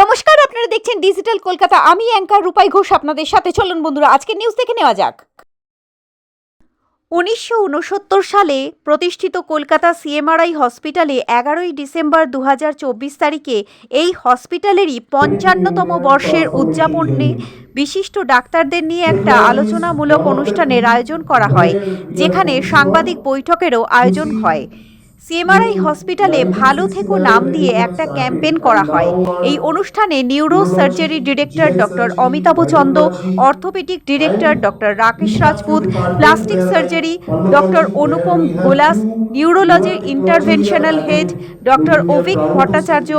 নমস্কার, আপনারা দেখছেন ডিজিটাল কলকাতা আমি অ্যাঙ্কার রূপাই ঘোষ আপনাদের সাথে। চলুন বন্ধুরা, আজকে নিউজ দেখে নেওয়া যাক। উনিশশো উনসত্তর সালে প্রতিষ্ঠিত কলকাতা সিএমআরআই হসপিটালে এগারোই ডিসেম্বর দু হাজার চব্বিশ তারিখে এই হসপিটালেরই পঞ্চান্নতম বর্ষের উদযাপনে বিশিষ্ট ডাক্তারদের নিয়ে একটা আলোচনামূলক অনুষ্ঠানের আয়োজন করা হয়, যেখানে সাংবাদিক বৈঠকেরও আয়োজন হয়। সিএমআরআই হসপিটালে ভালো থেকো নাম দিয়ে একটা ক্যাম্পেন করা হয়। এই অনুষ্ঠানে neuro surgery director doctor Amitabh Chanda, orthopaedic director doctor Rakesh Rajput, plastic surgery doctor Anupam Golas নিউরোলজির interventional head doctor Avik Bhattacharya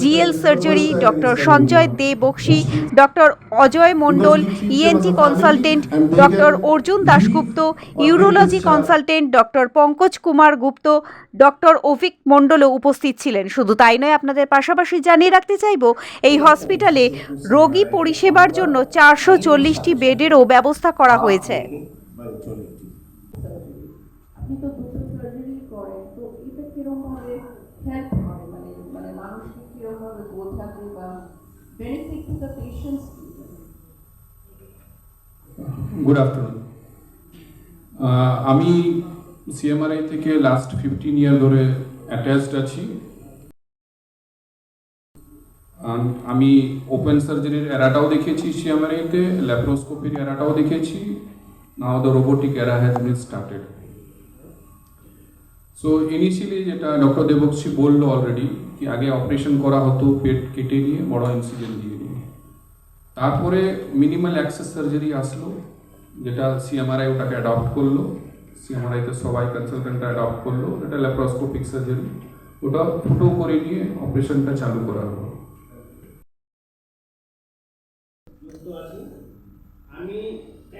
GL surgery doctor Sanjay Dey Baxi doctor Ajay Mondal ENT consultant doctor Arjun Dasgupta urology consultant doctor Pankaj Kumar Gupta doctor Avik মণ্ডলও উপস্থিত ছিলেন। শুধু তাই নয়, আপনাদের পাশাপাশি জানিয়ে রাখতে চাইব, এই হসপিটালে রোগী পরিষেবার জন্য চারশো চল্লিশটি বেডেরও ব্যবস্থা করা হয়েছে। তো এটা কিরকমভাবে হেল্প করে মানে মানে মানুষকে কীরকম ভাবে বোঝাতে বা benefit to the patients good afternoon আমি সিএমআরআই থেকে লাস্ট ফিফটিন ইয়ার ধরে অ্যাটাচড আছি। আমি ওপেন সার্জারির এরাটাও দেখেছি সিএমআরআইতে ল্যাপ্রোস্কোপির এরাটাও দেখেছি now the robotic era has been started so initially যেটা ডক্টর দেবক্সি বলল অলরেডি কি আগে অপারেশন করা হতো, পেট কেটে নিয়ে, বড় ইনসিডেন্ট দিয়ে নিয়ে। তারপরে মিনিমাল অ্যাক্সেস সার্জারি আসলো, যেটা সিএমআরআই ওটাকে অ্যাডপ্ট করল। সিএমআরআইতে সবাই কনসালটেন্টরা অ্যাডপ্ট করল এটা ল্যাপ্রোস্কোপিক সার্জারি ওটা ফুটো করে নিয়ে অপারেশনটা চালু করা হলো। আমি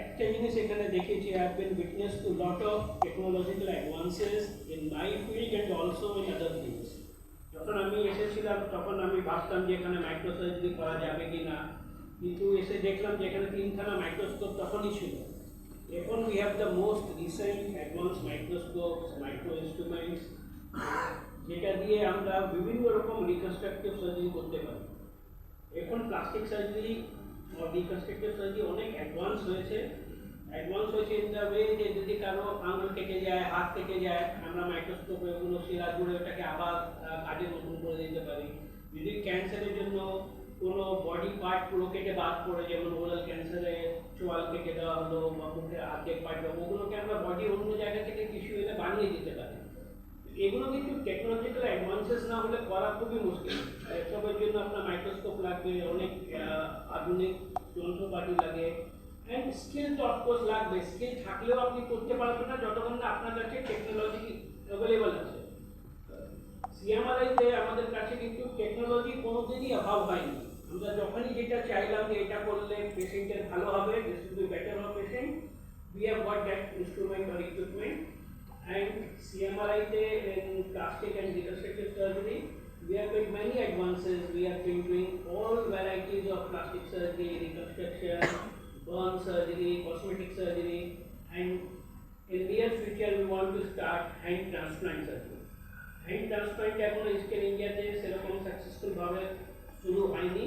একটা জিনিস এখানে দেখেছি I been witness to lot of technological advances in my field and also in other fields যখন আমি এসেছিলাম, তখন আমি ভাবতাম যে এখানে মাইক্রোসার্জারি করা যাবে কি না কিন্তু এসে দেখলাম যে এখানে তিনখানা মাইক্রোস্কোপ তখনই ছিল। এখন we have the most recent advance microscope micro instruments যেটা দিয়ে আমরা বিভিন্ন রকম রিকনস্ট্রাকটিভ সার্জারি করতে পারি। এখন প্লাস্টিক সার্জারি রিকনস্ট্রাকটিভ সার্জারি অনেক অ্যাডভান্স হয়েছে। অ্যাডভান্স হয়েছে ইন দ্য ওয়ে যে যদি কারও আঙুল কেটে যায় হাত কেটে যায় আমরা মাইক্রোস্কোপে ওগুলো শিরা জুড়ে ওটাকে আবার আহ, কাজের মতন করে দিতে পারি। যদি ক্যান্সারের জন্য কোনো বডি পার্ট পুরো কেটে বাদ পড়ে যেমন ওরাল ক্যান্সারে চোয়াল কেটে দেওয়া হলো বা মুখের হাতের পার্ট ওগুলোকে আমরা বডি অন্য জায়গা থেকে টিস্যু এনে বানিয়ে দিতে পারি। এগুলো কিন্তু টেকনোলজিক্যাল অ্যাডভান্সেস না হলে করা খুবই মুশকিল এসবের জন্য আপনার মাইক্রোস্কোপ লাগবে অনেক আহ, আধুনিক যন্ত্রপাতি লাগে অ্যান্ড স্কিল তো অফকোর্স লাগবে। স্কিল থাকলেও আপনি করতে পারবেন না যতক্ষণ না আপনার কাছে টেকনোলজি অ্যাভেলেবল আছে। সিএমআরআইতে আমাদের কাছে কিন্তু টেকনোলজি কোনোদিনই অভাব হয়নি। আমরা যখনই যেটা চাইলাম যে এটা করলে পেশেন্টের ভালো হবে this will be better for patient got that instrument or equipment and CMRI day in plastic and reconstructive surgery, we have made many advances, we have been doing all plastic surgery, reconstruction, burn surgery, cosmetic surgery, and in near future we want to start hand transplant surgery. Hand transplant এখনও scale ইন্ডিয়াতে সেরকম successful ভাবে শুরু হয়নি।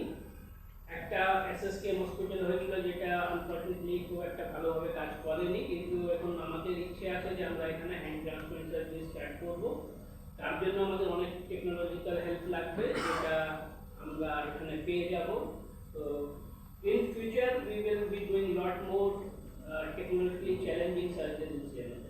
একটা SSK hospital হয়েছিল যেটা unfortunately খুব একটা ভালোভাবে কাজ করেনি, কিন্তু এখন আমাদের ইচ্ছে আছে যে আমরা এখানে হ্যান্ড ট্রান্সপ্লান্ট সার্ভিস স্টার্ট করব। তার জন্য আমাদের অনেক টেকনোলজিক্যাল হেল্প লাগবে যেটা আমরা এখানে পেয়ে যাব। So in future we will be doing lot more uh, technically challenging surgeons in CMS.